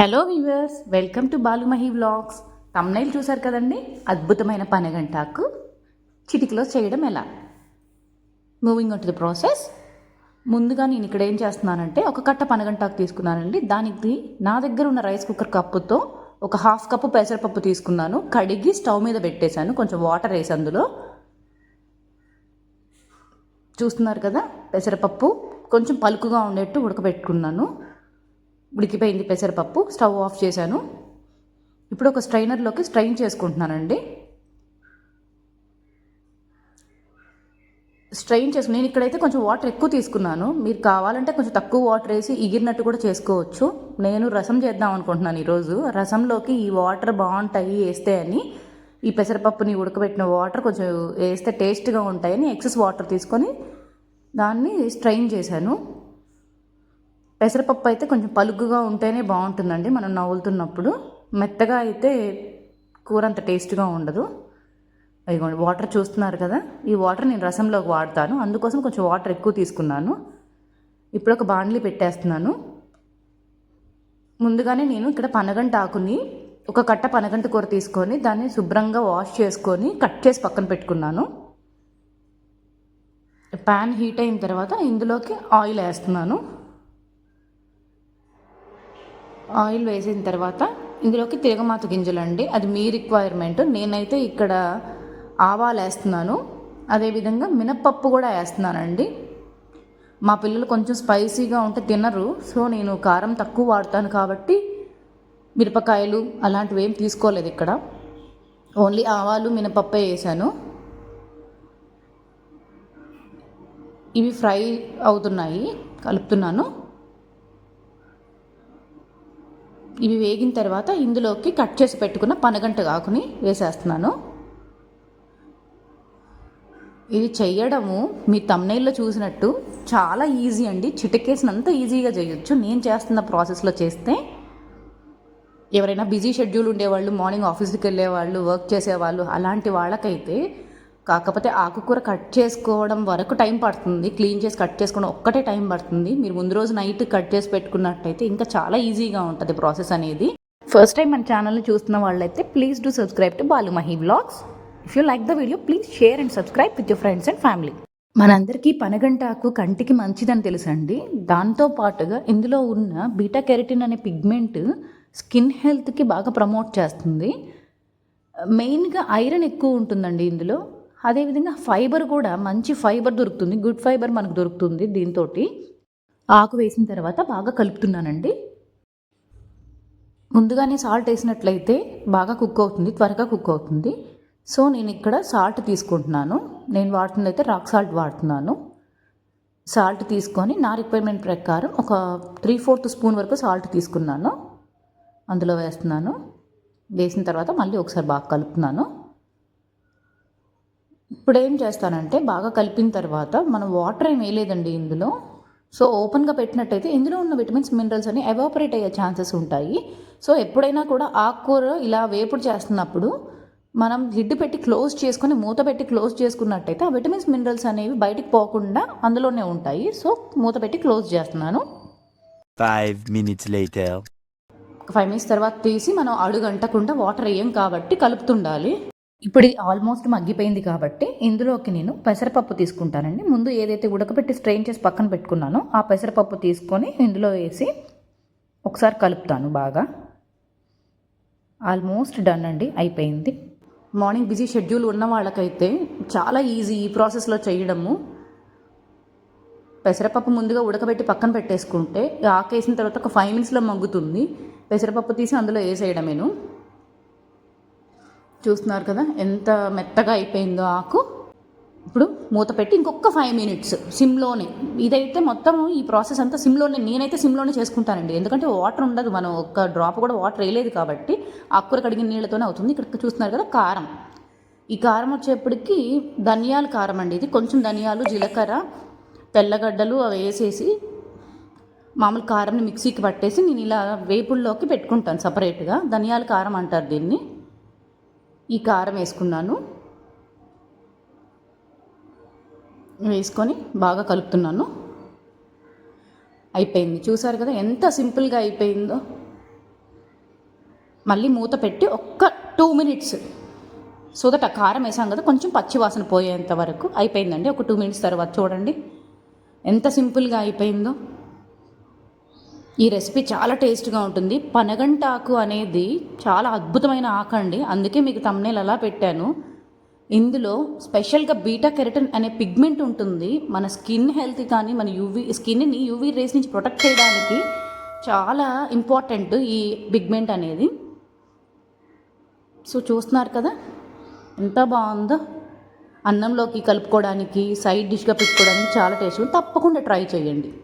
Hello viewers welcome to Balumahi vlogs thumbnail చూశారు కదండి? అద్భుతమైన పనగంటాకు చిటికలో చేయడం ఎలా? మూవింగ్ టు ది ప్రాసెస్ ముందుగా నేను ఇక్కడ ఏం చేస్తున్నానంటే ఒక కట్ట పనగంటాకు తీసుకున్నానండి. దానికి నా దగ్గర ఉన్న రైస్ కుక్కర్ కప్పుతో ఒక హాఫ్ కప్పు పెసరపప్పు తీసుకున్నాను. కడిగి స్టవ్ మీద పెట్టేశాను. కొంచెం వాటర్ వేసి అందులో. చూస్తున్నారు కదా? పెసరపప్పు కొంచెం పలుకుగా ఉండేట్టు ఉడకబెట్టుకున్నాను. ఉడికిపోయింది పెసరపప్పు స్టవ్ ఆఫ్ చేశాను. ఇప్పుడు ఒక స్ట్రైనర్లోకి స్ట్రైన్ చేసుకుంటున్నానండి. స్ట్రైన్ చేసుకుని నేను ఇక్కడైతే కొంచెం వాటర్ ఎక్కువ తీసుకున్నాను. మీరు కావాలంటే కొంచెం తక్కువ వాటర్ వేసి ఇగిరినట్టు కూడా చేసుకోవచ్చు. నేను రసం చేద్దాం అనుకుంటున్నాను ఈరోజు. రసంలోకి ఈ వాటర్ బాగుంటాయి వేస్తే అని ఈ పెసరపప్పుని ఉడకబెట్టిన వాటర్ కొంచెం వేస్తే టేస్ట్గా ఉంటాయని ఎక్సెస్ వాటర్ తీసుకొని దాన్ని స్ట్రైన్ చేశాను. పెసరపప్పు అయితే కొంచెం పలుకుగా ఉంటేనే బాగుంటుందండి. మనం నవ్వులుతున్నప్పుడు మెత్తగా అయితే కూర అంత టేస్ట్గా ఉండదు. అదిగోండి వాటర్ చూస్తున్నారు కదా? ఈ వాటర్ నేను రసంలోకి వాడతాను. అందుకోసం కొంచెం వాటర్ ఎక్కువ తీసుకున్నాను. ఇప్పుడు ఒక బాండ్లీ పెట్టేస్తున్నాను. ముందుగానే నేను ఇక్కడ పనగంట ఆకుని ఒక కట్ట పనగంట కూర తీసుకొని దాన్ని శుభ్రంగా వాష్ చేసుకొని కట్ చేసి పక్కన పెట్టుకున్నాను. ప్యాన్ హీట్ అయిన తర్వాత ఇందులోకి ఆయిల్ వేస్తున్నాను. ఆయిల్ వేసిన తర్వాత ఇందులోకి తిరగమాత గింజలు అండి అది మీ రిక్వైర్మెంట్ నేనైతే ఇక్కడ ఆవాలు వేస్తున్నాను. అదేవిధంగా మినప్పప్పు కూడా వేస్తున్నానండి. మా పిల్లలు కొంచెం స్పైసీగా ఉంటే తినరు. సో నేను కారం తక్కువ వాడతాను కాబట్టి మిరపకాయలు అలాంటివి ఏం తీసుకోలేదు ఇక్కడ. ఓన్లీ ఆవాలు మినపప్పే వేసాను. ఇవి ఫ్రై అవుతున్నాయి. కలుపుతున్నాను. ఇవి వేగిన తర్వాత ఇందులోకి కట్ చేసి పెట్టుకున్న పనగంట ఆకుని వేసేస్తున్నాను. ఇది చెయ్యడము మీ తమ్నైల్లో చూసినట్టు చాలా ఈజీ అండి. చిటికేసినంత ఈజీగా చేయొచ్చు. నేను చేస్తున్న ప్రాసెస్లో చేస్తే ఎవరైనా బిజీ షెడ్యూల్ ఉండేవాళ్ళు మార్నింగ్ ఆఫీస్కి వెళ్ళేవాళ్ళు వర్క్ చేసేవాళ్ళు అలాంటి వాళ్ళకైతే కాకపోతే ఆకుకూర కట్ చేసుకోవడం వరకు టైం పడుతుంది. క్లీన్ చేసి కట్ చేసుకోవడం ఒక్కటే టైం పడుతుంది. మీరు ముందు రోజు నైట్ కట్ చేసి పెట్టుకున్నట్టయితే ఇంకా చాలా ఈజీగా ఉంటుంది ప్రాసెస్ అనేది. ఫస్ట్ టైం మన ఛానల్ని చూస్తున్న వాళ్ళైతే please do subscribe to Balumahi blogs if you like the video please share and subscribe with your friends and family మనందరికీ పనగంటాకు కంటికి మంచిదని తెలుసండి. దాంతో పాటుగా ఇందులో ఉన్న బీటా కెరటిన్ అనే పిగ్మెంట్ స్కిన్ హెల్త్కి బాగా ప్రమోట్ చేస్తుంది. మెయిన్గా ఐరన్ ఎక్కువ ఉంటుందండి ఇందులో. అదేవిధంగా ఫైబర్ కూడా మంచి ఫైబర్ దొరుకుతుంది గుడ్ ఫైబర్ మనకు దొరుకుతుంది దీంతో ఆకు వేసిన తర్వాత బాగా కలుపుతున్నానండి. ముందుగానే సాల్ట్ వేసినట్లయితే బాగా కుక్ అవుతుంది త్వరగా కుక్ అవుతుంది. సో నేను ఇక్కడ సాల్ట్ తీసుకుంటున్నాను. నేను వాడుతుంది అయితే రాక్ సాల్ట్ వాడుతున్నాను. సాల్ట్ తీసుకొని నా రిక్వైర్మెంట్ ప్రకారం ఒక త్రీ ఫోర్త్ స్పూన్ వరకు సాల్ట్ తీసుకున్నాను. అందులో వేస్తున్నాను. వేసిన తర్వాత మళ్ళీ ఒకసారి బాగా కలుపుతున్నాను. ఇప్పుడు ఏం చేస్తానంటే బాగా కలిపిన తర్వాత మనం వాటర్ ఏం వేయలేదండి ఇందులో. సో ఓపెన్గా పెట్టినట్టయితే ఇందులో ఉన్న విటమిన్స్ మినరల్స్ అని ఎవాపరేట్ అయ్యే ఛాన్సెస్ ఉంటాయి. సో ఎప్పుడైనా కూడా ఆకుకూర ఇలా వేపుడు చేస్తున్నప్పుడు మనం లిడ్ పెట్టి క్లోజ్ చేసుకొని మూత పెట్టి క్లోజ్ చేసుకున్నట్టయితే ఆ విటమిన్స్ మినరల్స్ అనేవి బయటికి పోకుండా అందులోనే ఉంటాయి. సో మూత పెట్టి క్లోజ్ చేస్తున్నాను. Minutes later. ఒక ఫైవ్ మినిట్స్ తర్వాత తీసి మనం అడుగంటకుండా వాటర్ వేయం కాబట్టి కలుపుతుండాలి. ఇప్పుడు ఇది ఆల్మోస్ట్ మగ్గిపోయింది కాబట్టి ఇందులోకి నేను పెసరపప్పు తీసుకుంటానండి. ముందు ఏదైతే ఉడకబెట్టి స్ట్రెయిన్ చేసి పక్కన పెట్టుకున్నానో ఆ పెసరపప్పు తీసుకొని ఇందులో వేసి ఒకసారి కలుపుతాను బాగా. ఆల్మోస్ట్ డన్ అండి అయిపోయింది. మార్నింగ్ బిజీ షెడ్యూల్ ఉన్న వాళ్ళకైతే చాలా ఈజీ ఈ ప్రాసెస్లో చేయడము. పెసరపప్పు ముందుగా ఉడకబెట్టి పక్కన పెట్టేసుకుంటే ఆకేసిన తర్వాత ఒక ఫైవ్ మినిట్స్లో మగ్గుతుంది. పెసరపప్పు తీసి అందులో వేసేయడమేను. చూస్తున్నారు కదా ఎంత మెత్తగా అయిపోయిందో ఆకు. ఇప్పుడు మూత పెట్టి ఇంకొక ఫైవ్ మినిట్స్ సిమ్లోనే. ఇదైతే మొత్తం ఈ ప్రాసెస్ అంతా సిమ్లోనే నేనైతే సిమ్లోనే చేసుకుంటానండి. ఎందుకంటే వాటర్ ఉండదు మనం ఒక్క డ్రాప్ కూడా వాటర్ వేయలేదు కాబట్టి ఆకుకూర కడిగిన నీళ్ళతోనే అవుతుంది. ఇక్కడ చూస్తున్నారు కదా కారం. ఈ కారం వచ్చేప్పటికి ధనియాల కారం అండి ఇది. కొంచెం ధనియాలు జీలకర్ర తెల్లగడ్డలు అవి వేసేసి మామూలు కారంని మిక్సీకి పట్టేసి నేను ఇలా వేపుల్లోకి పెట్టుకుంటాను సపరేట్గా ధనియాల కారం అంటారు దీన్ని. ఈ కారం వేసుకున్నాను. వేసుకొని బాగా కలుపుతున్నాను. అయిపోయింది. చూసారు కదా ఎంత సింపుల్గా అయిపోయిందో. మళ్ళీ మూత పెట్టి ఒక్క టూ మినిట్స్. సో దట్ ఆ కారం వేసాం కదా కొంచెం పచ్చి వాసన పోయేంత వరకు. అయిపోయిందండి. ఒక టూ మినిట్స్ తర్వాత చూడండి. ఎంత సింపుల్గా అయిపోయిందో. ఈ రెసిపీ చాలా టేస్ట్గా ఉంటుంది. పనగంటాకు అనేది చాలా అద్భుతమైన ఆకు అండి. అందుకే మీకు తమ్నేలు అలా పెట్టాను. ఇందులో స్పెషల్గా బీటా కెరటన్ అనే పిగ్మెంట్ ఉంటుంది. మన స్కిన్ హెల్త్ కానీ మన యూవీ స్కిన్ని యూవీ రేస్ నుంచి ప్రొటెక్ట్ చేయడానికి చాలా ఇంపార్టెంట్ ఈ పిగ్మెంట్ అనేది. సో చూస్తున్నారు కదా? ఎంత బాగుందో. అన్నంలోకి కలుపుకోవడానికి సైడ్ డిష్గా పెట్టుకోవడానికి చాలా టేస్ట్ తప్పకుండా ట్రై చేయండి.